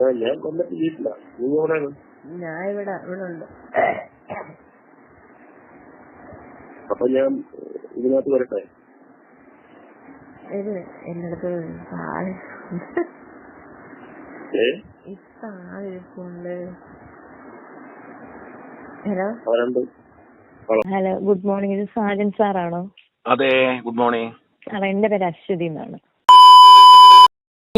ഞാൻ വന്നിട്ട് വീട്ടിലാണ് നീ എവിടെയാണ്? ഞാൻ ഇവിടെ ഇവിടെ ഉണ്ട്. അപ്പൊ ഞാൻ ഇതിനകത്ത് വരട്ടെ? എന്നടുത്ത് ഹലോ? Hello good morning. ഇത് സാജൻ സാറാണോ? അതെ ഗുഡ് മോർണിംഗ്. സാറേ എന്റെ പേര് അശ്വതി എന്നാണ്.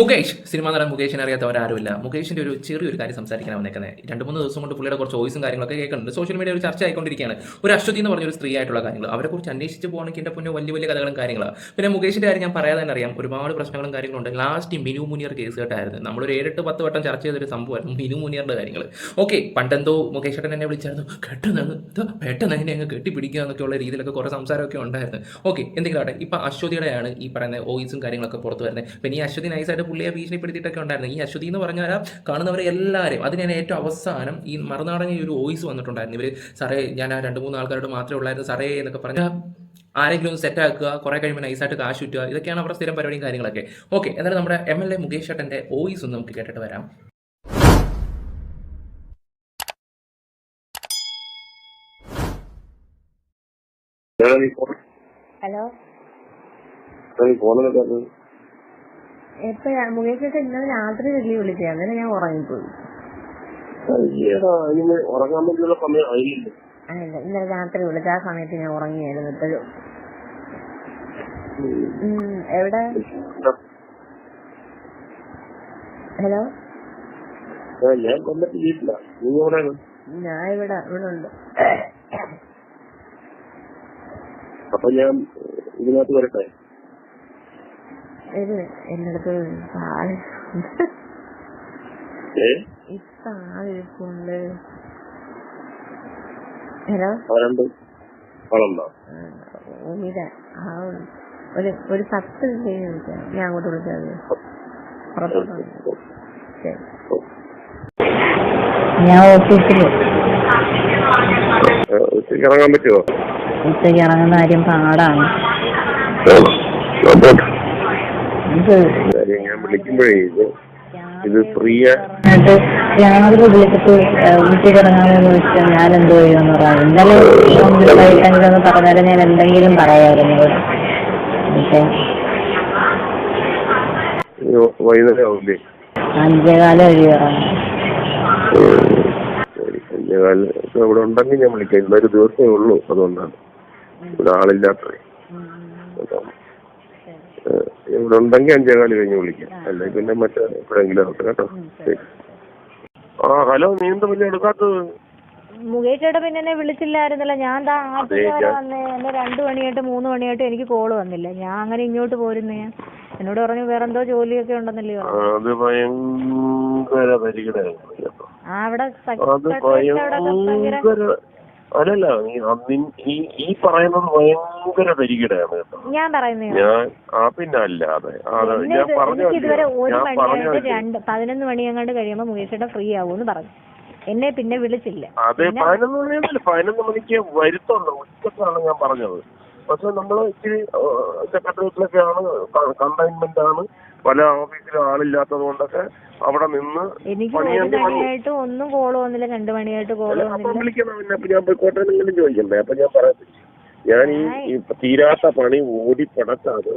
മുകേഷ് സിനിമ നടൻ മുകേഷിനെ അറിയാത്തവരാരുമില്ല മുകേഷിന്റെ ഒരു ചെറിയൊരു കാര്യം സംസാരിക്കാൻ വന്നേക്കുന്നത് രണ്ട് മൂന്ന് ദിവസം കൊണ്ട് പുള്ളിയുടെ കുറച്ച് വോയിസും കാര്യങ്ങളൊക്കെ കേൾക്കുന്നുണ്ട്. സോഷ്യൽ മീഡിയ ഒരു ചർച്ച ആയിക്കൊണ്ടിരിക്കുകയാണ് ഒരു അശ്വതി എന്ന് പറഞ്ഞ ഒരു സ്ത്രീ ആയിട്ടുള്ള കാര്യങ്ങൾ. അവരെ കുറിച്ച് അന്വേഷിച്ച് പോകണമെങ്കിൽ എന്റെ പൊന്നെ വലിയ വലിയ കഥകളും കാര്യങ്ങളാണ്. പിന്നെ മുകേഷിന്റെ കാര്യം ഞാൻ പറയാതെ തന്നെ അറിയാം. ഒരുപാട് പ്രശ്നങ്ങളും കാര്യങ്ങളും ഉണ്ട് ലാസ്റ്റ് മിനു മുനിയർ കേസ് കേട്ടായിരുന്നു. നമ്മൾ ഒരു ഏഴെട്ട് പത്ത് വട്ടം ചർച്ച ചെയ്തൊരു സംഭവമായിരുന്നു മിനു മുനിയറിന്റെ കാര്യങ്ങൾ ഓക്കെ പണ്ടെന്തോ മുകേഷ് ഏട്ടൻ എന്നെ വിളിച്ചായിരുന്നു. പെട്ടെന്ന് ഇത് പെട്ടെന്ന് അതിനെ അങ്ങ് കെട്ടിപ്പിടിക്കുക എന്നൊക്കെയുള്ള രീതിയിലൊക്കെ കുറേ സംസാരമൊക്കെ ഉണ്ടായിരുന്നു. ഓക്കെ എന്തെങ്കിലും ആട്ടെ ഇപ്പൊ അശ്വതിയുടെയാണ് ഈ പറയുന്ന വോയിസും കാര്യങ്ങളൊക്കെ പുറത്തു വരുന്നത്. പിന്നെ ഈ അശ്വതി നൈസായിട്ട് പുള്ളിയെ ഭീഷണിപ്പെടുത്തിയിട്ടൊക്കെ ഉണ്ടായിരുന്നു. ഈ അശ്വതി എന്ന് പറഞ്ഞാൽ കാണുന്നവരെ എല്ലാവരും അതിന് ഞാൻ ഏറ്റവും അവസാനം ഈ മറുനാടൻ ഈ ഒരു വോയിസ് വന്നിട്ടുണ്ടായിരുന്നു. ഇവർ സാറേ ഞാൻ ആ രണ്ട് മൂന്ന് ആൾക്കാരോട് മാത്രമേ ഉള്ളായിരുന്നു. സാറേ എന്നൊക്കെ പറഞ്ഞാൽ ആരെങ്കിലും ഒന്ന് സെറ്റ് ആക്കുക കുറെ കഴിയുമ്പോൾ നൈസായിട്ട് കാശ് ചുറ്റുക ഇതൊക്കെയാണ് അവരുടെ സ്ഥിരം പരിപാടിയും കാര്യങ്ങളൊക്കെ. ഓക്കെ എന്നാലും നമ്മുടെ എം എൽ എ മുകേഷ് ചേട്ടന്റെ വോയിസ് ഒന്ന് നമുക്ക് കേട്ടിട്ട് വരാം. ഹലോ? ഫോൺ ഹലോ നീ ഫോണിലൊക്കെ പറഞ്ഞത് എപ്പോഴാ മുകേഷ് ചേട്ടൻ ഇന്നലെ രാത്രി വലിയ വിളിച്ചത് അന്നേരം ഞാൻ ഉറങ്ങിപ്പോയി. ഉറങ്ങാൻ വേണ്ടിയുള്ള സമയം ആയില്ല? ഇന്നലെ രാത്രി വിളിച്ച ആ സമയത്ത് ഞാൻ ഉറങ്ങിയായിരുന്നു ഇപ്പോഴും. എവിടെ? ഹലോ? ഞാൻ കൊല്ലത്ത് വീട്ടില. നീ എവിടെയാണ്? ഞാൻ ഇവിടെ ഇവിടെ ഉണ്ട്. അപ്പൊ ഞാൻ ഇതിനകത്ത് വരട്ടെ? ഇത് എന്നടുത്ത് ഹലോ? വളണ്ടോ ഒരു ഒരു പത്ത് മിനിറ്റ് കഴിഞ്ഞ് ഞാൻ അങ്ങോട്ട് വിളിച്ചത് ഞാൻ ഉച്ചയ്ക്ക് ഇറങ്ങാൻ പറ്റുമോ ഉച്ചയ്ക്ക് ഇറങ്ങുന്ന കാര്യം പാടാണ്. ഞാൻ വിളിക്കുമ്പോഴേ ഇത് ഇത് ഫ്രീ രാവിലെ വിളിച്ചിട്ട് ഉച്ചയ്ക്ക് വെച്ചാൽ ഞാൻ എന്തോ ചെയ്യുമെന്ന് പറയാം ഇന്നലെ ഒന്ന് പറഞ്ഞാലും ഞാൻ എന്തെങ്കിലും പറയാമായിരുന്നു അഞ്ചേകാലം കഴിയാറാണ് ശരി അഞ്ചേകാൽ. ഒക്കെ ഇവിടെ ഉണ്ടെങ്കിൽ ഞാൻ വിളിക്കാം. ഇന്നൊരു ദിവസമേ ഉള്ളൂ അതുകൊണ്ടാണ്. ഇവിടെ ആളില്ലാത്തത്. ഇവിടെ ഉണ്ടെങ്കിൽ അഞ്ചേകാൽ കഴിഞ്ഞ് വിളിക്കാം. അല്ലെങ്കിൽ പിന്നെ മറ്റേ എപ്പോഴെങ്കിലും നോക്കാം കേട്ടോ. ആ ഹലോ നീ എന്താ പിന്നെ എടുക്കാത്തത്? മുകേഷേട്ട പിന്നെ എന്നെ വിളിച്ചില്ലായിരുന്നല്ലോ. ഞാൻ ദാ ആദ്യം വരെ വന്നേ എന്നെ രണ്ടു മണിയായിട്ട് മൂന്ന് മണിയായിട്ട് എനിക്ക് കോൾ വന്നില്ല. ഞാൻ അങ്ങനെ ഇങ്ങോട്ട് പോരുന്നേ. എന്നോട് പറഞ്ഞു വേറെ എന്തോ ജോലിയൊക്കെ ഉണ്ടെന്നല്ലേ ആ, പറഞ്ഞു. അത് ഭയങ്കര ആ അവിടെ അല്ലല്ല ഈ ഈ പറയുന്നത് ഭയങ്കര തരികിടയാണ് ഞാൻ പറയുന്നത് ഞാൻ ആ പിന്നെ അല്ലാതെ അതെ ഞാൻ പറഞ്ഞു ഇതുവരെ ഒരു രണ്ട് പതിനൊന്ന് മണി അങ്ങോട്ട് കഴിയുമ്പോ മുകേഷ് ചേട്ടൻ ഫ്രീ ആവൂന്ന് പറഞ്ഞു. എന്നെ പിന്നെ വിളിച്ചില്ല. അതെ പതിനൊന്ന് മണിയല്ല പതിനൊന്ന് മണിക്ക് വരുത്തുള്ളൂ ഉച്ചക്കാണ് ഞാൻ പറഞ്ഞത്. പക്ഷെ നമ്മൾ ഇച്ചിരി സെക്രട്ടേറിയറ്റിലൊക്കെയാണ് കണ്ടെയ്ൻമെന്റ് ആണ്. പല ഓഫീസിലും ആളില്ലാത്തത് കൊണ്ടൊക്കെ അവിടെ നിന്ന് എനിക്ക് ഒരു മണിയായിട്ട് ഒന്നും കോൾ വന്നില്ല. രണ്ട് മണിയായിട്ട് കോൾ അപ്പം വന്നില്ല. വിളിക്കണം പിന്നെ അപ്പൊ ഞാൻ പോയിക്കോട്ടെ എന്നെങ്കിലും ചോദിക്കണ്ടേ? അപ്പൊ ഞാൻ പറയത്തില്ല ഞാൻ ഈ ഈ തീരാത്ത പണി ഓടി ഓടിപ്പടക്കാതെ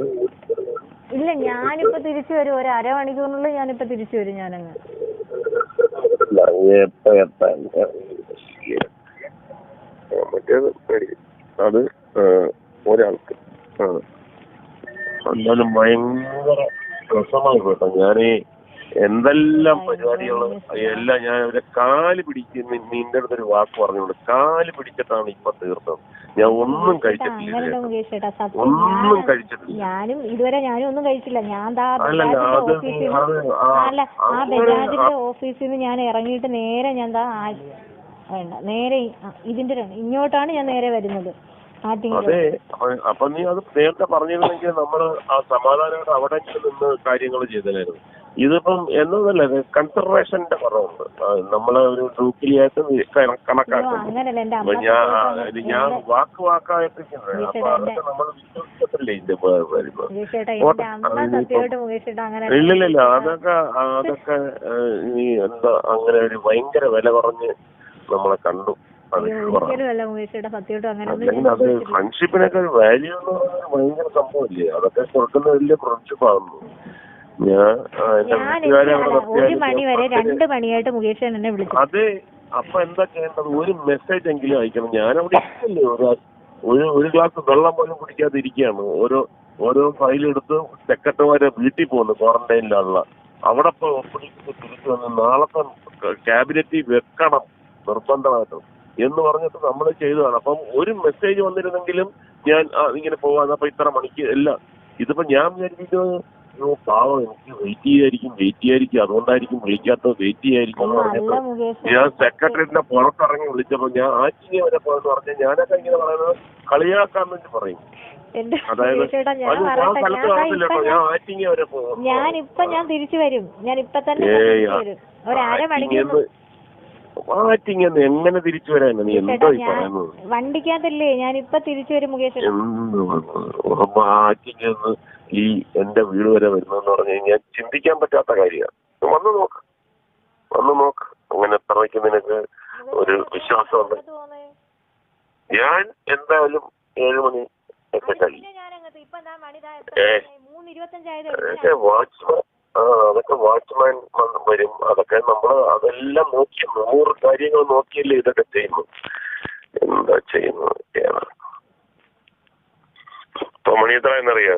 ഇല്ല ഞാനിപ്പോ തിരിച്ചു വരും. ഒരു അരമണിക്കൂറിനുള്ളിൽ ഞാനിപ്പോ തിരിച്ചു വരും ഞാനങ്ങ്. മറ്റേത് പേടി. അത് ആ, ഒരാൾക്ക്. ആ. എന്നാലും ഭയങ്കര രസമായി കേട്ടോ. ഞാനീ എന്തെല്ലാം പരിപാടികൾ? എല്ലാം ഞാൻ അവരെ കാൽ പിടിച്ച് നിന്റെ അടുത്തൊരു വാക്ക് പറഞ്ഞോളൂ കാൽ പിടിച്ചിട്ടാണ് ഇപ്പൊ തീർത്തത്. ഞാൻ ഒന്നും കഴിച്ചിട്ടില്ല ഒന്നും കഴിച്ചിട്ടില്ല. ഞാനും ഇതുവരെ ഞാനും ഒന്നും കഴിച്ചില്ല ഞാൻ അല്ല ആ ബജാജിന്റെ ഓഫീസിൽ നിന്ന് ഞാൻ ഇറങ്ങിയിട്ട് നേരെ ഞാൻ ദാ വേണ്ട നേരെ ഇതിന്റെ ഇങ്ങോട്ടാണ് ഞാൻ നേരെ വരുന്നത്. അതെ അപ്പൊ- നീ അത് നേരത്തെ പറഞ്ഞിരുന്നെങ്കിൽ നമ്മൾ ആ സമാധാനമായിട്ട് അവിടെ നിന്ന് കാര്യങ്ങൾ ചെയ്തതായിരുന്നു ഇതിപ്പം എന്നതല്ല കൺസർവേഷന്റെ കുറവുണ്ട്. നമ്മളെ ഒരു അയ്യോ, കണക്കാക്കുന്നു. ഞാൻ ഇത് ഞാൻ വാക്ക് വാക്കായിട്ടിരിക്കുന്നത് അപ്പൊ അതൊക്കെ നമ്മൾ വിശ്വസിക്കത്തില്ലേ ഇതിന്റെ വരുന്നത് ഇല്ലില്ലില്ല അതൊക്കെ അതൊക്കെ ഈ എന്താ അങ്ങനെ ഒരു ഭയങ്കര വില കുറഞ്ഞ് നമ്മളെ കണ്ടു. അത്. ഫ്രണ്ട്ഷിപ്പിനൊക്കെ ഒരു വാല്യൂ എന്ന് പറഞ്ഞാൽ ഭയങ്കര സംഭവമില്ലേ അതൊക്കെ കൊടുക്കുന്ന വലിയ ഫ്രണ്ട്ഷിപ്പ് ഒരു മണി വരെ രണ്ട് മണിയായിട്ട് മുകേഷ് ചേട്ടൻ എന്നെ വിളിച്ചു. അത് അപ്പൊ എന്താ ചെയ്യേണ്ടത്? ഒരു മെസ്സേജ് എങ്കിലും അയക്കണം. ഞാനവിടെ ഇരിക്കല്ലേ ഒരു ഒരു ഒരു ഗ്ലാസ് വെള്ളം പോലും കുടിക്കാതെ ഇരിക്കുകയാണ്. ഓരോ ഓരോ ഫയലെടുത്ത് സെക്രട്ടറിമാരെ വീട്ടിൽ പോകുന്നു ക്വാറന്റൈനിലുള്ള അവിടെ പോയി ഒപ്പിടിച്ച് തിരിച്ചു വന്ന് നാളത്തെ ക്യാബിനറ്റിൽ വെക്കണം നിർബന്ധമായിട്ടും. എന്ന് പറഞ്ഞിട്ട് നമ്മൾ ചെയ്തതാണ്. അപ്പം ഒരു മെസ്സേജ് വന്നിരുന്നെങ്കിലും ഞാൻ ഇങ്ങനെ പോവാന്ന്. അപ്പൊ ഇത്ര മണിക്ക് എല്ലാം ഇതിപ്പോ ഞാൻ വിചാരിക്കുന്നത് അയ്യോ പാവം എനിക്ക് വെയിറ്റ് ചെയ്യായിരിക്കും വെയിറ്റ് ചെയ്യായിരിക്കും. അതുകൊണ്ടായിരിക്കും വിളിക്കാത്തത് വെയിറ്റ് ചെയ്യായിരിക്കും എന്ന് ഞാൻ സെക്രട്ടറിയറ്റിന്റെ പുറത്തിറങ്ങി വിളിച്ചപ്പോ ഞാൻ ആറ്റിനെ വരെ പോയെന്ന് പറഞ്ഞ ഞാനൊക്കെ ഇങ്ങനെ പറയുന്നത് കളിയാക്കാൻ വേണ്ടി പറയും. അതായത് ഞാൻ തിരിച്ചു വരും ഞാൻ ഇപ്പൊ തന്നെ ഒരു അരമണിക്കൂർ ആറ്റിങ്ങന്ന് എങ്ങനെ തിരിച്ചു വരാനാ? നീ എന്തോ ഈ പറയുന്നത്? വണ്ടിക്കകത്തല്ലേ ഞാൻ ഇപ്പൊ തിരിച്ചു വരും മുകേഷ് എന്ത് ആറ്റിങ്ങന്ന് ഈ എന്റെ വീട് വരെ വരുന്നെന്ന് പറഞ്ഞു കഴിഞ്ഞാൽ ചിന്തിക്കാൻ പറ്റാത്ത കാര്യമാണ്. വന്നു നോക്ക്. വന്നു നോക്ക്. അങ്ങനെ എത്രയ്ക്ക് നിനക്ക് ഒരു വിശ്വാസമുണ്ട് ഞാൻ എന്തായാലും ഏഴ് മണി ഒക്കെ കഴിയും ഏ. വാച്ച്മാൻ അതൊക്കെ വാച്ച്മാൻ വരും. അതൊക്കെ നമ്മൾ അതെല്ലാം നോക്കി നൂറ് കാര്യങ്ങൾ നോക്കിയല്ലേ ഇതൊക്കെ ചെയ്യുന്നു. എന്താ ചെയ്യുന്നു ഇപ്പൊ മണി എത്ര എന്നറിയാ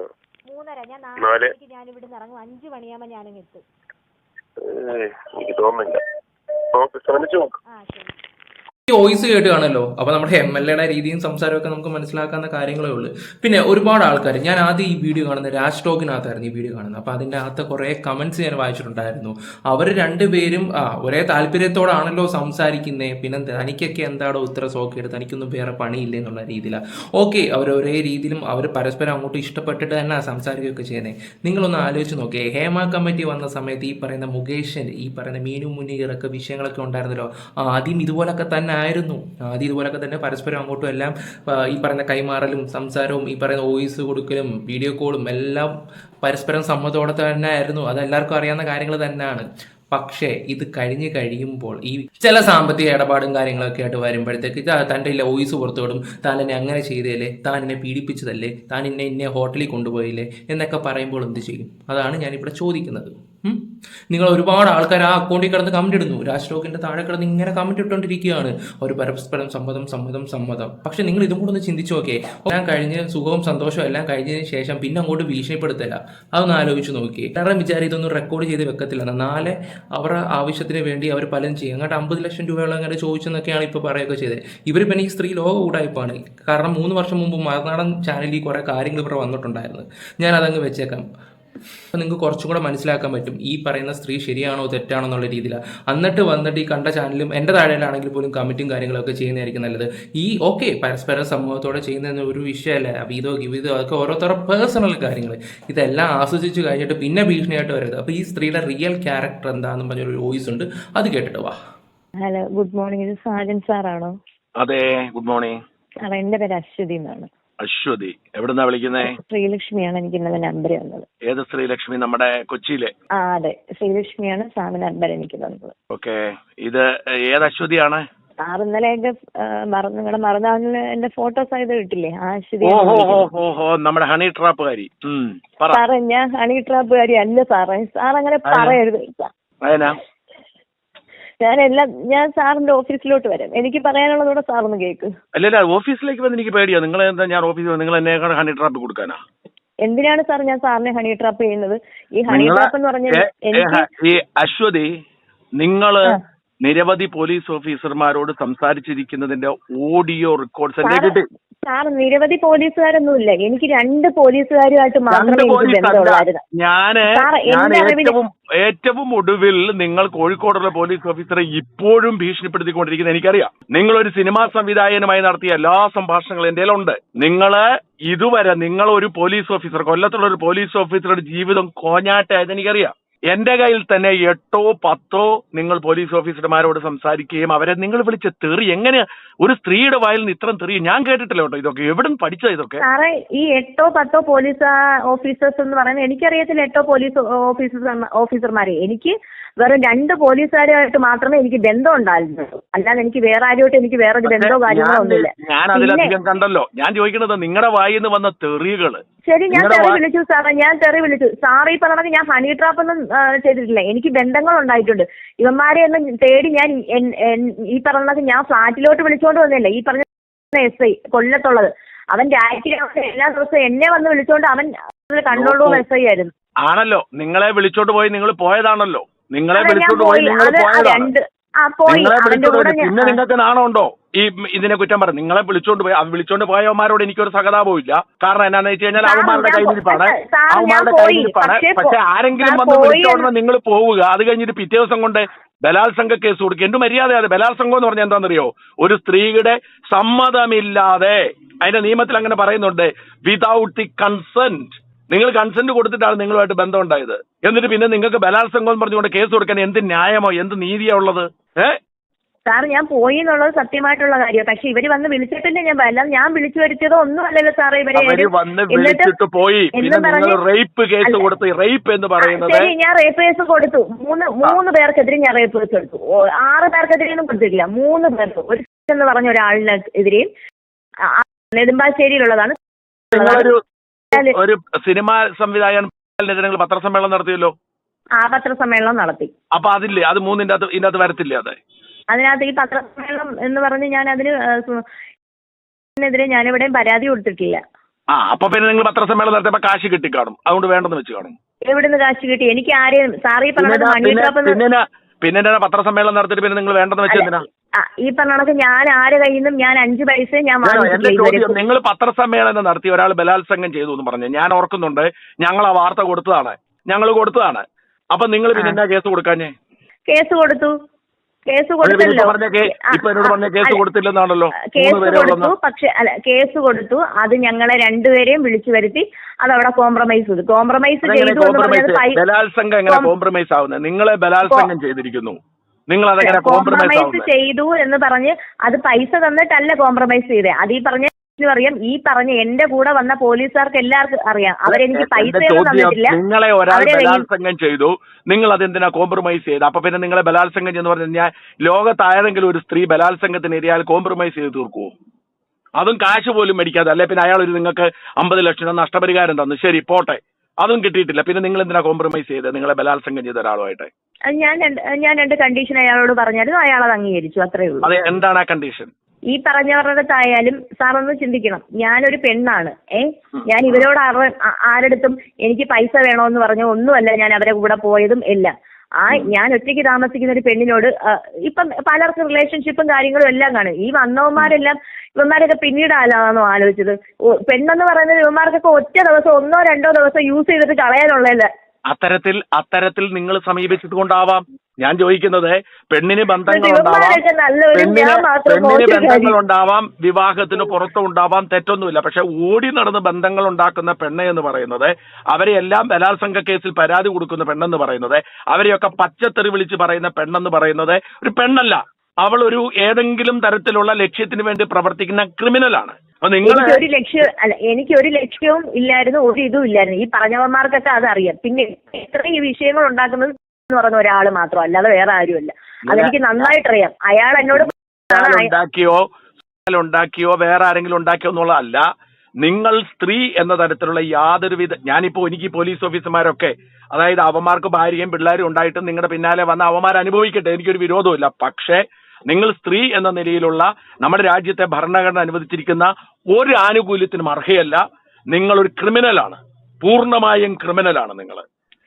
നാല്. നാല്. മണിക്ക് ഞാൻ ഇവിടുന്ന് ഇറങ്ങും. അഞ്ചു മണിയാകുമ്പോ ഞാൻ എത്തും. എനിക്ക് തോന്നുന്നില്ല. നോക്ക് ശ്രമിച്ചു നോക്ക്. വോയിസ് കേട്ട് അപ്പൊ നമ്മുടെ എം എൽ എയുടെ രീതിയും സംസാരമൊക്കെ നമുക്ക് മനസ്സിലാക്കാവുന്ന കാര്യങ്ങളേ ഉള്ളൂ. പിന്നെ ഒരുപാട് ആൾക്കാർ ഞാൻ ആദ്യം ഈ വീഡിയോ കാണുന്നത് രാജ് ടോക്കിനകത്തായിരുന്നു ഈ വീഡിയോ കാണുന്നത്. അപ്പൊ അതിന്റെ അകത്ത് കുറെ കമന്റ്സ് ഞാൻ വായിച്ചിട്ടുണ്ടായിരുന്നു. അവർ രണ്ടുപേരും ഒരേ താല്പര്യത്തോടാണല്ലോ സംസാരിക്കുന്നത് പിന്നെ തനിക്കൊക്കെ എന്താണോ ഇത്ര സോക്കേട് തനിക്കൊന്നും വേറെ പണിയില്ല എന്നുള്ള രീതിയിലാണ് ഓക്കെ അവർ ഒരേ രീതിയിലും അവർ പരസ്പരം അങ്ങോട്ട് ഇഷ്ടപ്പെട്ടിട്ട് തന്നെ സംസാരിക്കുകയൊക്കെ ചെയ്യുന്നത് നിങ്ങളൊന്ന് ആലോചിച്ച് നോക്കിയേ. ഹേമ കമ്മിറ്റി വന്ന സമയത്ത് ഈ പറയുന്ന മുകേഷൻ ഈ പറയുന്ന മീനു മുനീറൊക്കെ വിഷയങ്ങളൊക്കെ ഉണ്ടായിരുന്നല്ലോ. ആദ്യം ഇതുപോലൊക്കെ തന്നെ ആയിരുന്നു ആദ്യം ഇതുപോലൊക്കെ തന്നെ പരസ്പരം അങ്ങോട്ടും എല്ലാം ഈ പറയുന്ന കൈമാറലും സംസാരവും ഈ പറയുന്ന വോയിസ് കൊടുക്കലും വീഡിയോ കോളും എല്ലാം പരസ്പരം സമ്മതത്തോടെ തന്നെ ആയിരുന്നു. അത് എല്ലാവർക്കും അറിയാവുന്ന കാര്യങ്ങൾ തന്നെയാണ്. പക്ഷേ ഇത് കഴിഞ്ഞ് കഴിയുമ്പോൾ ഈ ചില സാമ്പത്തിക ഇടപാടും കാര്യങ്ങളൊക്കെ ആയിട്ട് വരുമ്പോഴത്തേക്ക് തന്റെ ഇല്ല വോയിസ് പുറത്തു വിടും താൻ എന്നെ അങ്ങനെ ചെയ്തല്ലേ താൻ എന്നെ പീഡിപ്പിച്ചതല്ലേ? താൻ എന്നെ ഇന്നെ ഹോട്ടലിൽ കൊണ്ടുപോയില്ലേ? എന്നൊക്കെ പറയുമ്പോൾ എന്ത് ചെയ്യും? അതാണ് ഞാനിവിടെ ചോദിക്കുന്നത്? നിങ്ങൾ ഒരുപാട് ആൾക്കാർ ആ അക്കൗണ്ടിൽ കിടന്ന് കമന്റ് ഇടുന്നു. രാജ്ലോകിന്റെ താഴെ കിടന്ന് ഇങ്ങനെ കമന്റ് ഇട്ടുകൊണ്ടിരിക്കുകയാണ്. ഒരു പരസ്പരം സമ്മതം സമ്മതം സമ്മതം. പക്ഷെ നിങ്ങൾ ഇതും കൂടെ ഒന്ന് ചിന്തിച്ചു നോക്കേ എല്ലാം കഴിഞ്ഞ് സുഖവും സന്തോഷവും എല്ലാം കഴിഞ്ഞതിന് ശേഷം പിന്നെ അങ്ങോട്ട് ഭീഷണിപ്പെടുത്തില്ല. അതൊന്ന് ആലോചിച്ച് നോക്കി കാരണം വിചാരം ഇതൊന്നും റെക്കോർഡ് ചെയ്ത് വെക്കത്തില്ല നാളെ അവരുടെ ആവശ്യത്തിന് വേണ്ടി അവർ പലതും ചെയ്യും. അങ്ങോട്ട് അമ്പത് ലക്ഷം രൂപയോളം അങ്ങനെ ചോദിച്ചെന്നൊക്കെയാണ് ഇപ്പോൾ പറയുകയൊക്കെ ചെയ്തത്. ഇവർ പിന്നെ ഈ സ്ത്രീ ലോക കൂടായ്പാണ്. കാരണം മൂന്ന് വർഷം മുമ്പ് മറുനാടൻ ചാനലിൽ കുറേ കാര്യങ്ങൾ ഇവിടെ വന്നിട്ടുണ്ടായിരുന്നു. ഞാൻ അതങ്ങ് വെച്ചേക്കാം. അപ്പോൾ നിങ്ങൾക്ക് കുറച്ചും കൂടെ മനസ്സിലാക്കാൻ പറ്റും. ഈ പറയുന്ന സ്ത്രീ ശരിയാണോ തെറ്റാണോ എന്നുള്ള രീതിയിലാണ് എന്നിട്ട് വന്നിട്ട് ഈ കണ്ട ചാനലും എന്റെ താഴെയിലാണെങ്കിൽ പോലും കമ്മിറ്റും കാര്യങ്ങളൊക്കെ ചെയ്യുന്നതായിരിക്കും നല്ലത്. ഈ ഓക്കെ പരസ്പര സമൂഹത്തോടെ ചെയ്യുന്ന ഒരു വിഷയമല്ല. വീതോ ഗിവിതോ അതൊക്കെ ഓരോരുത്തരുടെ പേഴ്സണൽ കാര്യങ്ങൾ ഇതെല്ലാം ആസ്വദിച്ച് കഴിഞ്ഞിട്ട് പിന്നെ ഭീഷണിയായിട്ട് വരരുത്. അപ്പോൾ ഈ സ്ത്രീയുടെ റിയൽ ക്യാരക്ടർ എന്താണെന്ന് പറഞ്ഞൊരു വോയിസ് ഉണ്ട്. അത് കേട്ടിട്ട് വാ. ഹലോ ഗുഡ് മോർണിംഗ് ഇത് സാജൻ സാറാണോ? അതെ ഗുഡ് മോർണിംഗ് എന്റെ പേര് അശ്വതി എന്നാണ്. അശ്വതി. എവിടുന്നാ വിളിക്കുന്നേ? ശ്രീലക്ഷ്മിയാണ് എനിക്ക് ഇന്നലെ നമ്പർ തന്നത്. ഏത് ശ്രീലക്ഷ്മി? നമ്മുടെ കൊച്ചിയിലെ. ആ അതെ. ശ്രീലക്ഷ്മിയാണ് സാമി നമ്പർ എനിക്ക് തന്നത്. ഓക്കെ. ഇത് ഏത് അശ്വതിയാണ്? സാർ ഇന്നലെയൊക്കെ മറന്നു നിങ്ങളുടെ മറന്നാളിന് എന്റെ ഫോട്ടോസ് ആയത് കിട്ടില്ലേ ആ അശ്വതി ഓഹോ നമ്മുടെ ഹണി ട്രാപ്പുകാരി സാറേ ഞാൻ ഹണി ട്രാപ്പുകാരി അല്ല സാറേ. സാർ അങ്ങനെ പറയരുത്. അതിനാ ഞാൻ സാറിന്റെ ഓഫീസിലോട്ട് വരാം. എനിക്ക് പറയാനുള്ളതൂടെ സാറൊന്ന് കേക്ക്. അല്ലല്ല ഓഫീസിലേക്ക് വന്ന് എനിക്ക് പേടിയാ. നിങ്ങൾ എന്താ ഞാൻ ഓഫീസിൽ നിങ്ങൾ എന്നെ ഹണി ട്രാപ്പ് കൊടുക്കാനാ? എന്തിനാണ് സാർ ഞാൻ സാറിനെ ഹണി ട്രാപ്പ് ചെയ്യുന്നത്? ഈ ഹണി ട്രാപ്പ് എന്ന് പറഞ്ഞാൽ ഈ അശ്വതി നിങ്ങൾ നിരവധി പോലീസ് ഓഫീസർമാരോട് സംസാരിച്ചിരിക്കുന്നതിന്റെ ഓഡിയോ റെക്കോർഡ്സ് എന്റെ കിട്ടി സാർ നിരവധി പോലീസുകാരൊന്നുമില്ല. എനിക്ക് രണ്ട് പോലീസുകാരുമായിട്ട് മാത്രമേ എനിക്ക് പോലീസ് ബന്ധമുള്ളായിരുന്നു. ഞാൻ ഞാൻ എന്റെ ഏറ്റവും ഏറ്റവും ഒടുവിൽ നിങ്ങൾ കോഴിക്കോടുള്ള പോലീസ് ഓഫീസറെ ഇപ്പോഴും ഭീഷണിപ്പെടുത്തിക്കൊണ്ടിരിക്കുന്നത് എനിക്കറിയാം. നിങ്ങൾ ഒരു സിനിമാ സംവിധായകനുമായി നടത്തിയ എല്ലാ സംഭാഷണങ്ങളും എന്റെ ഉണ്ട് നിങ്ങൾ ഇതുവരെ നിങ്ങൾ ഒരു പോലീസ് ഓഫീസർ കൊല്ലത്തുള്ള ഒരു പോലീസ് ഓഫീസറുടെ ജീവിതം കോഞ്ഞാട്ടായത് എനിക്കറിയാം എന്റെ കയ്യിൽ തന്നെ എട്ടോ പത്തോ നിങ്ങൾ പോലീസ് ഓഫീസർമാരോട് സംസാരിക്കുകയും അവരെ നിങ്ങൾ വിളിച്ച തെറി എങ്ങനെ ഒരു സ്ത്രീയുടെ വായിൽ നിന്ന് ഇത്രയും തെറി ഞാൻ കേട്ടിട്ടില്ല കേട്ടോ ഇതൊക്കെ. എവിടെ നിന്ന് ഇതൊക്കെ? സാറേ ഈ എട്ടോ പത്തോ പോലീസ് ഓഫീസേഴ്സ് എന്ന് പറയുന്നത് എനിക്കറിയത്തില്ല എട്ടോ പോലീസ് ഓഫീസർ ഓഫീസർമാരെ. എനിക്ക് വെറും രണ്ട് പോലീസുകാരുമായിട്ട് മാത്രമേ എനിക്ക് ബന്ധം ഉണ്ടായിരുന്നുള്ളൂ. അല്ലാതെ എനിക്ക് വേറെ ആരുമായിട്ട് എനിക്ക് വേറെ ഒരു ബന്ധമോ കാര്യങ്ങളോ ഒന്നുമില്ല. ഞാൻ അതിലധികം കണ്ടല്ലോ. ഞാൻ ചോദിക്കുന്നത് നിങ്ങളുടെ വായിൽ നിന്ന് വന്ന തെറികൾ. ശരി ഞാൻ തെറി വിളിച്ചു സാറേ. ഞാൻ തെറി വിളിച്ചു. സാറ് ഈ പറഞ്ഞത് ഞാൻ ഹണി ട്രാപ്പ് ഒന്നും ചെയ്തിട്ടില്ല. എനിക്ക് ബന്ധങ്ങൾ ഉണ്ടായിട്ടുണ്ട്. ഇവന്മാരെ ഒന്നും തേടി ഞാൻ ഈ പറഞ്ഞത് ഞാൻ ഫ്ലാറ്റിലോട്ട് വിളിച്ചുകൊണ്ട് വന്നില്ല ഈ പറഞ്ഞ എസ് ഐ കൊല്ലത്തുള്ളത്. അവൻ രാത്രി എല്ലാ ദിവസവും എന്നെ വന്ന് വിളിച്ചുകൊണ്ട് അവൻ കൺട്രോൾ റൂം എസ് ഐ ആയിരുന്നു. ആണല്ലോ. നിങ്ങളെ വിളിച്ചോണ്ട് പോയി നിങ്ങൾ പോയതാണല്ലോ. നിങ്ങളെ വിളിച്ചോണ്ട് പോയി നിങ്ങൾ പോയതാണ്. നിങ്ങളെ വിളിച്ചോണ്ട് പോയി. പിന്നെ നിങ്ങൾക്ക് നാണമുണ്ടോ ഈ ഇതിനെ കുറ്റം പറഞ്ഞു നിങ്ങളെ വിളിച്ചോണ്ട് പോയി. വിളിച്ചോണ്ട് പോയവന്മാരോട് എനിക്കൊരു സഹതാപവും ഇല്ല കാരണം എന്നാന്ന് വെച്ച് കഴിഞ്ഞാൽ അവന്മാരുടെ കൈവിരിപ്പാണ് അവന്മാരുടെ കൈവിരിപ്പാണ് പക്ഷേ ആരെങ്കിലും വന്ന് വിളിച്ചോണ്ട് നിങ്ങൾ പോവുക. അത് കഴിഞ്ഞിട്ട് പിറ്റേ ദിവസം കൊണ്ട് ബലാത്സംഗ കേസ് കൊടുക്കുക. എന്ത് മര്യാദ അത്? ബലാത്സംഗം എന്ന് പറഞ്ഞാൽ എന്താണെന്നറിയോ? ഒരു സ്ത്രീയുടെ സമ്മതമില്ലാതെ അതിന്റെ നിയമത്തിൽ അങ്ങനെ പറയുന്നുണ്ട്. വിതൗട്ട് ദി കൺസെന്റ് നിങ്ങൾ കൺസെന്റ് കൊടുത്തിട്ടാണ് നിങ്ങളുമായിട്ട് ബന്ധം ഉണ്ടായത് എന്നിട്ട് പിന്നെ നിങ്ങൾക്ക് ബലാത്സംഗം എന്ന് പറഞ്ഞുകൊണ്ട് കേസ് കൊടുക്കാൻ എന്ത് ന്യായമോ എന്ത് നീതിയാ ഉള്ളത്? ഏഹ് സാർ ഞാൻ പോയി എന്നുള്ളത് സത്യമായിട്ടുള്ള കാര്യമാണ്. പക്ഷെ ഇവർ വന്ന് വിളിച്ചിട്ടില്ല ഞാൻ വല്ല ഞാൻ വിളിച്ചു വരുത്തിയതോ ഒന്നും അല്ലല്ലോ സാറേ ഇവരെ. വന്ന് വിളിച്ചിട്ട് പോയി. റേപ്പ് കേസ് കൊടുത്തു റേപ്പ് എന്ന് പറയുന്നത് ശരി ഞാൻ റേപ്പ് കേസ് കൊടുത്തു. മൂന്ന് മൂന്ന് പേർക്കെതിരെ ഞാൻ റേപ്പ് കേസ് കൊടുത്തു ആറ് പേർക്കെതിരെയൊന്നും കൊടുത്തിട്ടില്ല. മൂന്ന് പേർക്ക്. ഒരു എന്ന് പറഞ്ഞ ഒരാളിനെതിരെയും നെടുമ്പാശ്ശേരിയിലുള്ളതാണ്. നിങ്ങളൊരു ഒരു സിനിമാ സംവിധായകൻ നിങ്ങൾ പത്രസമ്മേളനം നടത്തിയല്ലോ? ആ പത്രസമ്മേളനം നടത്തി. അപ്പൊ അതില്ലേ? അത് മൂന്നിന്റെ അകത്ത് ഇതിന്റെ അത് വരത്തില്ലേ അത്? അതിനകത്ത് ഈ പത്രസമ്മേളനം എന്ന് പറഞ്ഞ് ഞാൻ അതിന് എതിരെ ഞാൻ എവിടെയും പരാതി കൊടുത്തിട്ടില്ല. ആ അപ്പൊ പിന്നെ നിങ്ങൾ പത്രസമ്മേളനം നടത്തിയപ്പോ കാശ് കിട്ടി കാണും അതുകൊണ്ട് വേണ്ടെന്ന് വെച്ച് കാണും. എവിടുന്ന് കാശ് കിട്ടി? എനിക്ക് ആരെയും സാറി പറഞ്ഞത് പിന്നെ പത്രസമ്മേളനം നടത്തിയിട്ട് പിന്നെ നിങ്ങൾ വേണ്ടെന്ന് വെച്ച് എന്തിനാ? ആ, ഈ പറഞ്ഞ കണക്ക് ഞാൻ ആരെ കയ്യിൽ നിന്നും ഞാൻ അഞ്ചു പൈസ ഞാൻ എന്റെ ചോദ്യം നിങ്ങൾ പത്രസമ്മേളനം നടത്തി ഒരാൾ ബലാത്സംഗം ചെയ്തു എന്ന് പറഞ്ഞു. ഞാൻ ഓർക്കുന്നുണ്ട് ഞങ്ങൾ ആ വാർത്ത കൊടുത്തതാണ്. ഞങ്ങൾ കൊടുത്തതാണ്. അപ്പൊ നിങ്ങൾ പിന്നെ എന്നാ കേസ് കൊടുക്കാഞ്ഞേ? കേസ് കൊടുത്തു. കേസ് കൊടുത്തില്ലല്ലോ കൊടുത്തല്ലോ. കേസ് കൊടുത്തില്ലെന്നാണല്ലോ കേസ് കൊടുത്തു പക്ഷെ അല്ല കേസ് കൊടുത്തു. അത് ഞങ്ങളെ രണ്ടുപേരെയും വിളിച്ചു വരുത്തി അത് അവിടെ കോംപ്രമൈസ് ചെയ്തു കോംപ്രമൈസ് ചെയ്തു ബലാത്സംഗം എങ്ങനെ കോംപ്രമൈസ് ആവുന്നത് നിങ്ങളെ ബലാത്സംഗം ചെയ്തിരിക്കുന്നു. നിങ്ങൾ അതെങ്ങനെ കോംപ്രമൈസ് ചെയ്തു എന്ന് പറഞ്ഞ് അത് പൈസ തന്നിട്ടല്ല കോംപ്രമൈസ് ചെയ്തേ. അത് ഈ പറഞ്ഞ അറിയാം ഈ പറഞ്ഞ എന്റെ കൂടെ വന്ന പോലീസുകാർക്ക് എല്ലാവർക്കും അറിയാം. അവരെനിക്ക് പൈസ തന്നിട്ടില്ല. നിങ്ങളെ ഒരാൾ ബലാത്സംഗം ചെയ്തു. നിങ്ങൾ അതെന്തിനാ കോംപ്രമൈസ് ചെയ്ത്? അപ്പൊ പിന്നെ നിങ്ങളെ ബലാത്സംഗം എന്ന് പറഞ്ഞു കഴിഞ്ഞാൽ ഒരു സ്ത്രീ ബലാത്സംഗത്തിന് ഇരയാൽ കോംപ്രമൈസ് ചെയ്ത് തീർക്കുവോ? അതും കാശ് പോലും മേടിക്കാതെ. അല്ലെ പിന്നെ അയാൾ ഒരു നിങ്ങൾക്ക് അമ്പത് ലക്ഷം നഷ്ടപരിഹാരം തന്നു. ശരി പോട്ടെ. അതും കിട്ടിയിട്ടില്ല. പിന്നെ നിങ്ങൾ എന്തിനാ കോംപ്രമൈസ് ചെയ്ത് നിങ്ങളെ ബലാത്സംഗം ചെയ്ത ഒരാളുമായിട്ട്. ഞാൻ രണ്ട് ഞാൻ രണ്ട് കണ്ടീഷൻ അയാളോട് പറഞ്ഞായിരുന്നു അയാൾ അത് അംഗീകരിച്ചു. അത്രേ ഉള്ളൂ. അതെ എന്താണ് ആ കണ്ടീഷൻ ഈ പറഞ്ഞവരുടെതായാലും സാറൊന്ന് ചിന്തിക്കണം. ഞാനൊരു പെണ്ണാണ്. ഏ? ഞാൻ ഇവരോട് ആരുടെ അടുത്തും ആരെടുത്തും എനിക്ക് പൈസ വേണമെന്ന് പറഞ്ഞ ഒന്നുമല്ല ഞാൻ അവരെ കൂടെ പോയതും എല്ലാം. ആ ഞാൻ ഒറ്റയ്ക്ക് താമസിക്കുന്ന ഒരു പെണ്ണിനോട് ഇപ്പം പലർക്കും റിലേഷൻഷിപ്പും കാര്യങ്ങളും എല്ലാം കാണും. ഈ വന്നവന്മാരെല്ലാം ഇവന്മാരൊക്കെ പിന്നീടാണോ ആലോചിച്ചത്? പെണ്ണെന്ന് പറയുന്നത് ഇവന്മാർക്കൊക്കെ ഒറ്റ ദിവസം ഒന്നോ രണ്ടോ ദിവസം യൂസ് ചെയ്തിട്ട് കളയാനുള്ളതല്ല. അത്തരത്തിൽ അത്തരത്തിൽ നിങ്ങൾ സമീപിച്ചത് കൊണ്ടാവാം ഞാൻ ചോദിക്കുന്നത് പെണ്ണിന് ബന്ധങ്ങൾ ഉണ്ടാവാം പെണ്ണിന് ബന്ധങ്ങൾ ഉണ്ടാവാം വിവാഹത്തിന് പുറത്തും ഉണ്ടാവാം തെറ്റൊന്നുമില്ല. പക്ഷെ ഓടി നടന്ന് ബന്ധങ്ങൾ ഉണ്ടാക്കുന്ന പെണ്ണ് എന്ന് പറയുന്നത് അവരെ എല്ലാം ബലാത്സംഗ കേസിൽ പരാതി കൊടുക്കുന്ന പെണ്ണെന്ന് പറയുന്നത് അവരെയൊക്കെ പച്ചത്തെറി വിളിച്ച് പറയുന്ന പെണ്ണെന്ന് പറയുന്നത് ഒരു പെണ്ണല്ല. അവൾ ഒരു ഏതെങ്കിലും തരത്തിലുള്ള ലക്ഷ്യത്തിന് വേണ്ടി പ്രവർത്തിക്കുന്ന ക്രിമിനലാണ്. എനിക്ക് ഒരു ലക്ഷ്യം അല്ല എനിക്ക് ഒരു ലക്ഷ്യവും ഇല്ലായിരുന്നു ഒരു ഇതും ഇല്ലായിരുന്നു. ഈ പറഞ്ഞവന്മാർക്കൊക്കെ അതറിയാം. പിന്നെ എത്ര ഈ വിഷയങ്ങൾ ഉണ്ടാക്കുന്നത് എന്ന് പറഞ്ഞ ഒരാൾ മാത്രം അല്ലാതെ വേറെ ആരുമല്ല. അതെനിക്ക് നന്നായിട്ട് അറിയാം അയാൾ എന്നോട് ഉണ്ടാക്കിയോ ഉണ്ടാക്കിയോ വേറെ ആരെങ്കിലും ഉണ്ടാക്കിയോ എന്നുള്ളതല്ല. നിങ്ങൾ സ്ത്രീ എന്ന തരത്തിലുള്ള യാതൊരു യാതൊരുവിധ ഞാനിപ്പോ എനിക്ക് പോലീസ് ഓഫീസർമാരൊക്കെ അതായത് അവന്മാർക്ക് ഭാര്യയും പിള്ളേരും ഉണ്ടായിട്ടും നിങ്ങളുടെ പിന്നാലെ വന്ന അവന്മാർ അനുഭവിക്കട്ടെ എനിക്കൊരു വിരോധമില്ല പക്ഷേ നിങ്ങൾ സ്ത്രീ എന്ന നിലയിലുള്ള നമ്മുടെ രാജ്യത്തെ ഭരണഘടന അനുവദിച്ചിരിക്കുന്ന ഒരു ആനുകൂല്യത്തിനും അർഹയല്ല. നിങ്ങളൊരു ക്രിമിനലാണ്. പൂർണമായും ക്രിമിനലാണ് നിങ്ങൾ.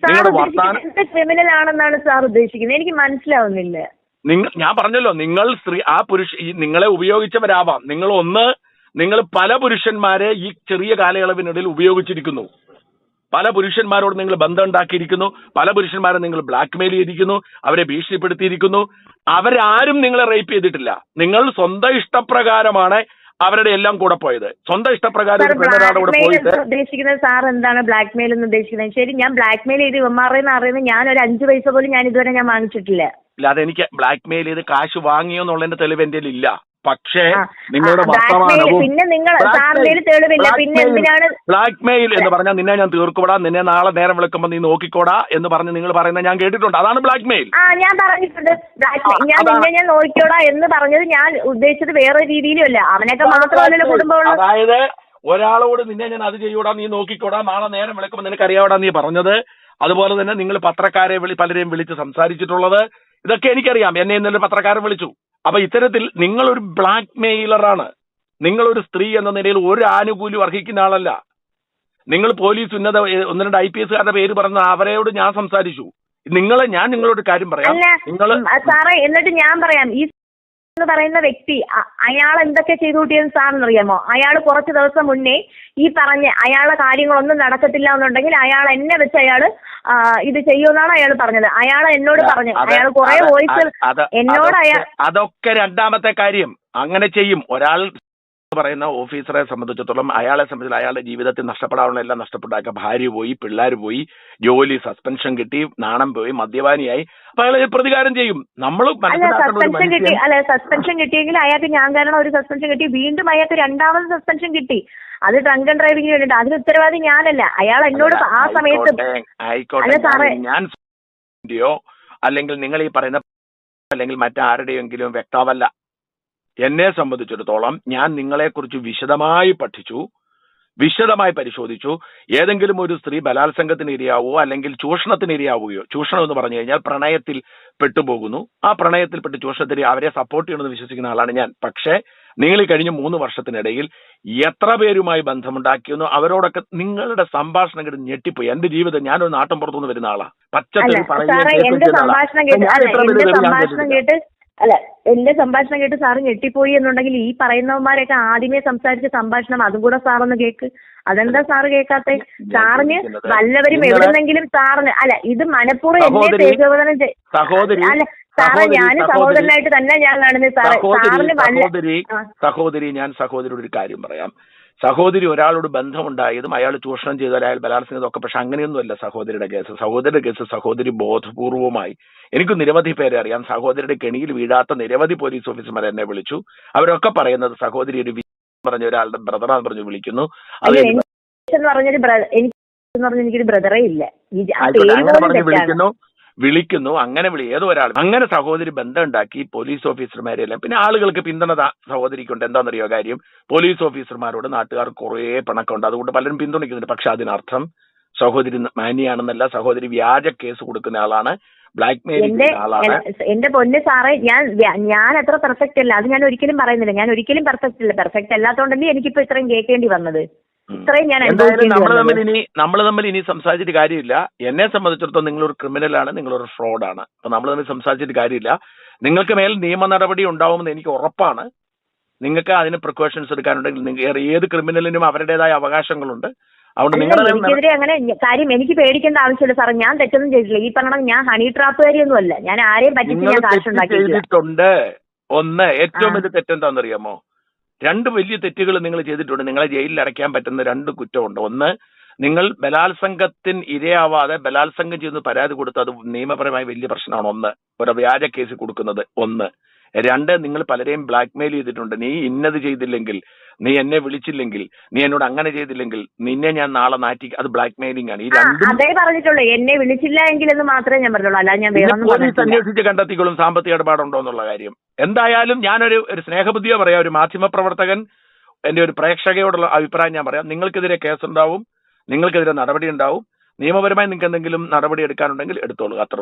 നിങ്ങളുടെ വർത്താനം ക്രിമിനൽ ആണെന്നാണ് സാർ ഉദ്ദേശിക്കുന്നത്? എനിക്ക് മനസ്സിലാവുന്നില്ല. നിങ്ങൾ ഞാൻ പറഞ്ഞല്ലോ നിങ്ങൾ സ്ത്രീ ആ പുരുഷ നിങ്ങളെ ഉപയോഗിച്ചവരാവാം. നിങ്ങൾ ഒന്ന് നിങ്ങൾ പല പുരുഷന്മാരെ ഈ ചെറിയ കാലയളവിനിടയിൽ ഉപയോഗിച്ചിരിക്കുന്നു. പല പുരുഷന്മാരോട് നിങ്ങൾ ബന്ധം ഉണ്ടാക്കിയിരിക്കുന്നു. പല പുരുഷന്മാരെ നിങ്ങൾ ബ്ലാക്ക്മെയിൽ ചെയ്തിരിക്കുന്നു. അവരെ ഭീഷണിപ്പെടുത്തിയിരിക്കുന്നു. അവരാരും നിങ്ങളെ റേപ്പ് ചെയ്തിട്ടില്ല. നിങ്ങൾ സ്വന്തം ഇഷ്ടപ്രകാരമാണ് അവരുടെ എല്ലാം കൂടെ പോയത്. സ്വന്തം ഇഷ്ടപ്രകാരം സാർ ഒരു പെണ്ണൊരാളുടെ കൂടെ പോയിട്ട് ഉദ്ദേശിക്കുന്നത് സാർ എന്താണ് ബ്ലാക്ക് മെയിൽ എന്ന് ഉദ്ദേശിക്കുന്നത്? ശരി ഞാൻ ബ്ലാക്ക് മെയിൽ ചെയ്ത് ഇവന്മാരെന്ന് അറിയുന്നത് ഞാൻ ഒരു അഞ്ചു പൈസ പോലും ഞാൻ ഇതുവരെ ഞാൻ വാങ്ങിച്ചിട്ടില്ല. അല്ലാതെ എനിക്ക് ബ്ലാക്ക് മെയിൽ ചെയ്ത് കാശ് വാങ്ങിയോ എന്നുള്ളതിന്റെ തെളിവ് എന്റെ ഇല്ല പക്ഷേ നിങ്ങളുടെ വർത്തമാനവും പിന്നെ നിങ്ങൾ സാറിന്റെ കയ്യിൽ പിന്നെ എന്തിനാണ് ബ്ലാക്ക് മെയിൽ എന്ന് പറഞ്ഞാൽ നിന്നെ ഞാൻ തീർക്കൂടാ നിന്നെ നാളെ നേരം വിളിക്കുമ്പോൾ നീ നോക്കിക്കോടാ എന്ന് പറഞ്ഞ് നിങ്ങൾ പറയുന്നത് ഞാൻ കേട്ടിട്ടുണ്ട്. അതാണ് ബ്ലാക്ക് മെയിൽ ആ ഞാൻ പറഞ്ഞിട്ടുണ്ട്. ഞാൻ. നിന്നെ ഞാൻ നോക്കിക്കോടാ എന്ന് പറഞ്ഞത് ഞാൻ ഉദ്ദേശിച്ചത് വേറെ രീതിയിലല്ല അല്ല. അവനൊക്കെ മാത്രമല്ലല്ലോ കുടുംബമുള്ള അതായത് ഒരാളോട് നിന്നെ ഞാൻ അത് ചെയ്യൂടാ നീ നോക്കിക്കോടാ നാളെ നേരം വിളിക്കുമ്പോൾ നിനക്ക് അറിയാവടാ നീ പറഞ്ഞത്. അതുപോലെ തന്നെ നിങ്ങൾ പത്രക്കാരെ വിളി പലരെയും വിളിച്ച് സംസാരിച്ചിട്ടുള്ളത്. ഇതൊക്കെ എനിക്കറിയാം. എന്നെ ഇന്നലെ പത്രക്കാരൻ വിളിച്ചു. അപ്പൊ ഇത്തരത്തിൽ നിങ്ങളൊരു ബ്ലാക്ക് മെയിലറാണ് നിങ്ങളൊരു സ്ത്രീ എന്ന നിലയിൽ ഒരു ആനുകൂല്യം അർഹിക്കുന്ന ആളല്ല. നിങ്ങൾ പോലീസ് ഉന്നത ഒന്ന് രണ്ട് ഐ പി എസുകാരുടെ പേര് പറഞ്ഞ അവരോട് ഞാൻ സംസാരിച്ചു. നിങ്ങളെ ഞാൻ നിങ്ങളോട് കാര്യം പറയാം. നിങ്ങൾ സാറേ എന്നിട്ട് ഞാൻ പറയാം. ഈ എന്ന് പറയുന്ന വ്യക്തി അയാൾ എന്തൊക്കെ ചെയ്തു കൂട്ടിയെന്ന് സാറിന് അറിയാമോ അയാൾ കുറച്ച് ദിവസം മുന്നേ ഈ പറഞ്ഞ അയാളെ കാര്യങ്ങളൊന്നും നടക്കത്തില്ല എന്നുണ്ടെങ്കിൽ അയാൾ എന്നെ വെച്ച് അയാൾ ഇത് ചെയ്യുമെന്നാണ് അയാൾ പറഞ്ഞത്. അയാൾ എന്നോട് പറഞ്ഞു. അയാൾ കുറെ വോയിസ് എന്നോട് അയാൾ അതൊക്കെ രണ്ടാമത്തെ കാര്യം. അങ്ങനെ ചെയ്യും. ഒരാൾ പറയുന്ന ഓഫീസറെ സംബന്ധിച്ചിടത്തോളം അയാളെ സംബന്ധിച്ച് അയാളുടെ ജീവിതത്തിൽ നഷ്ടപ്പെടാനുള്ള എല്ലാം നഷ്ടപ്പെട്ടാക്ക. ഭാര്യ പോയി പിള്ളേർ പോയി ജോലി സസ്പെൻഷൻ കിട്ടി നാണം പോയി മദ്യപാനിയായി. അപ്പൊ അയാൾ പ്രതികാരം ചെയ്യും. നമ്മൾ സസ്പെൻഷൻ കിട്ടി അല്ലെ സസ്പെൻഷൻ കിട്ടിയെങ്കിൽ അയാൾക്ക് ഞാൻ കാരണം ഒരു സസ്പെൻഷൻ കിട്ടി. വീണ്ടും അയാൾക്ക് രണ്ടാമത് സസ്പെൻഷൻ കിട്ടി. അത് ഡ്രങ്ക് ആൻഡ് ഡ്രൈവിംഗിന് വേണ്ടിട്ട്. അതിന് ഉത്തരവാദി ഞാനല്ല. അയാൾ എന്നോട് ആ സമയത്ത് ആയിക്കോട്ടെ. ഞാൻ അല്ലെങ്കിൽ നിങ്ങൾ ഈ പറയുന്ന അല്ലെങ്കിൽ മറ്റാരുടെയെങ്കിലും വ്യക്താവല്ല എന്നെ സംബന്ധിച്ചിടത്തോളം ഞാൻ നിങ്ങളെക്കുറിച്ച് വിശദമായി പഠിച്ചു വിശദമായി പരിശോധിച്ചു. ഏതെങ്കിലും ഒരു സ്ത്രീ ബലാത്സംഗത്തിന് ഇരയാവോ അല്ലെങ്കിൽ ചൂഷണത്തിന് ഇരയാവുകയോ ചൂഷണം എന്ന് പറഞ്ഞു കഴിഞ്ഞാൽ പ്രണയത്തിൽ പെട്ടുപോകുന്നു. ആ പ്രണയത്തിൽപ്പെട്ട് ചൂഷണത്തിന് അവരെ സപ്പോർട്ട് ചെയ്യണമെന്ന് വിശ്വസിക്കുന്ന ആളാണ് ഞാൻ. പക്ഷേ നിങ്ങൾ ഈ കഴിഞ്ഞ മൂന്ന് വർഷത്തിനിടയിൽ എത്ര പേരുമായി ബന്ധമുണ്ടാക്കിയെന്നോ അവരോടൊക്കെ നിങ്ങളുടെ സംഭാഷണം കിട്ടി ഞെട്ടിപ്പോയി. എന്റെ ജീവിതം ഞാനൊരു നാട്ടിൻ പുറത്തുനിന്ന് വരുന്ന ആളാ. പച്ചക്കറി പറയുന്നത് അല്ല എന്റെ സംഭാഷണം കേട്ട് സാറ് ഞെട്ടിപ്പോയി എന്നുണ്ടെങ്കിൽ ഈ പറയുന്നവന്മാരൊക്കെ ആദ്യമേ സംസാരിച്ച സംഭാഷണം അതും കൂടെ സാറൊന്ന് കേക്ക്. അതെന്താ സാറ് കേൾക്കാത്തെ സാറിന് വല്ലവരും എവിടുന്നെങ്കിലും സാറിന് അല്ല ഇത് മനഃപൂർവം എന്നെ സഹോദരി അല്ല സാറേ ഞാൻ സഹോദരി, സഹോദരനായിട്ട് തന്നെ ഞാൻ കാണുന്നത്. സാറേ സാറിന് വല്ല സഹോദരി സഹോദരി ഞാൻ സഹോദരിയോട് ഒരു കാര്യം പറയാം. സഹോദരി ഒരാളോട് ബന്ധമുണ്ടായതും അയാൾ ചൂഷണം ചെയ്താൽ അയാൾ ബലാത്സംഗം ഒക്കെ പക്ഷെ അങ്ങനെയൊന്നുമല്ല സഹോദരിയുടെ കേസ്. സഹോദരിയുടെ കേസ് സഹോദരി ബോധപൂർവമായി എനിക്ക് നിരവധി പേരെ അറിയാം. സഹോദരിയുടെ കെണിയിൽ വീഴാത്ത നിരവധി പോലീസ് ഓഫീസർമാർ എന്നെ വിളിച്ചു. അവരൊക്കെ പറയുന്നത് സഹോദരി ഒരു പറഞ്ഞ ഒരാളുടെ ബ്രദറാന്ന് പറഞ്ഞു വിളിക്കുന്നു. അത് എനിക്കൊരു ബ്രദറേ ഇല്ല. വിളിക്കുന്നു. വിളിക്കുന്നു അങ്ങനെ വിളി ഏതോ ഒരാൾ അങ്ങനെ സഹോദരി ബന്ധം ഉണ്ടാക്കി പോലീസ് ഓഫീസർമാരെല്ലാം. പിന്നെ ആളുകൾക്ക് പിന്തുണ സഹോദരിക്കുണ്ട്. എന്താണെന്നറിയോ കാര്യം? പോലീസ് ഓഫീസർമാരോട് നാട്ടുകാർ കുറേ പിണക്കമുണ്ട് അതുകൊണ്ട് പലരും പിന്തുണയ്ക്കുന്നുണ്ട്. പക്ഷെ അതിനർത്ഥം സഹോദരി മാനിയാണെന്നല്ല സഹോദരി വ്യാജ കേസ് കൊടുക്കുന്ന ആളാണ്. ബ്ലാക്ക് മെയിൽ ആളാണ്. എന്റെ പൊന്ന് സാറേ ഞാൻ ഞാൻ അത്ര പെർഫെക്റ്റ് അല്ല. അത് ഞാൻ ഒരിക്കലും പറയുന്നില്ല. ഞാൻ ഒരിക്കലും പെർഫെക്റ്റ് അല്ല. പെർഫെക്റ്റ് അല്ലാത്തോണ്ടല്ലേ എനിക്കിപ്പോ ഇത്രയും കേൾക്കേണ്ടി വന്നത്. ഇത്രയും ഞാൻ നമ്മൾ തമ്മിൽ ഇനി നമ്മൾ തമ്മിൽ ഇനി സംസാരിച്ചിട്ട് കാര്യമില്ല. എന്നെ സംബന്ധിച്ചിടത്തോളം നിങ്ങളൊരു ക്രിമിനലാണ് നിങ്ങളൊരു ഫ്രോഡാണ് അപ്പൊ നമ്മൾ തമ്മിൽ സംസാരിച്ചിട്ട് കാര്യമില്ല. നിങ്ങൾക്ക് മേൽ നിയമ നടപടി ഉണ്ടാവുമെന്ന് എനിക്ക് ഉറപ്പാണ്. നിങ്ങൾക്ക് അതിന് പ്രിക്കോഷൻസ് എടുക്കാനുണ്ടെങ്കിൽ നിങ്ങൾ ഏത് ക്രിമിനലിനും അവരുടേതായ അവകാശങ്ങളുണ്ട്. അതുകൊണ്ട് എനിക്കെതിരെ അങ്ങനെ കാര്യം എനിക്ക് പേടിക്കേണ്ട ആവശ്യമില്ല സാറേ. ഞാൻ തെറ്റൊന്നും ചെയ്തിട്ടില്ല. ഈ പറഞ്ഞ ഞാൻ ഹണി ട്രാപ്പുകാരിയൊന്നും അല്ല ഞാൻ ആരെയും പറ്റിച്ച് ഞാൻ തെറ്റ് കാശുണ്ടാക്കിയിട്ടില്ല. ഒന്ന് ഏറ്റവും. വലിയ തെറ്റെന്താണെന്നറിയാമോ? രണ്ട് വലിയ തെറ്റുകൾ നിങ്ങൾ ചെയ്തിട്ടുണ്ട്. നിങ്ങളെ ജയിലിൽ അടയ്ക്കാൻ പറ്റുന്ന രണ്ട് കുറ്റമുണ്ട്. ഒന്ന് നിങ്ങൾ ബലാത്സംഗത്തിന് ഇരയാവാതെ ബലാത്സംഗം ചെയ്യുന്ന പരാതി കൊടുത്ത് അത് നിയമപരമായി വലിയ പ്രശ്നമാണ്. ഒന്ന് ഒരു വ്യാജ കേസ് കൊടുക്കുന്നത്. ഒന്ന് രണ്ട് നിങ്ങൾ പലരെയും ബ്ലാക്ക്മെയിൽ ചെയ്തിട്ടുണ്ട്. നീ ഇന്നത് ചെയ്തില്ലെങ്കിൽ നീ എന്നെ വിളിച്ചില്ലെങ്കിൽ നീ എന്നോട് അങ്ങനെ ചെയ്തില്ലെങ്കിൽ നിന്നെ ഞാൻ നാളെ നാറ്റി അത് ബ്ലാക്ക്മെയിലിംഗ് ആണ്. ഈ രണ്ടും അതേ പറഞ്ഞിട്ടുള്ളൂ. എന്നെ വിളിച്ചില്ല എങ്കിലെന്ന് മാത്രമേ ഞാൻ പറഞ്ഞുള്ളൂ. ഞാൻ പോലീസ് അന്വേഷിച്ച് കണ്ടെത്തിക്കോളും. സാമ്പത്തിക ഇടപാടുണ്ടോ എന്നുള്ള കാര്യം. എന്തായാലും ഞാനൊരു ഒരു സ്നേഹബുദ്ധിയോ പറയാം. ഒരു മാധ്യമ പ്രവർത്തകൻ എന്റെ ഒരു പ്രേക്ഷകയോടുള്ള അഭിപ്രായം ഞാൻ പറയാം. നിങ്ങൾക്കെതിരെ കേസുണ്ടാവും. നിങ്ങൾക്കെതിരെ നടപടി ഉണ്ടാവും. നിയമപരമായി നിങ്ങൾക്ക് എന്തെങ്കിലും നടപടി എടുക്കാനുണ്ടെങ്കിൽ എടുത്തോളൂ. അത്ര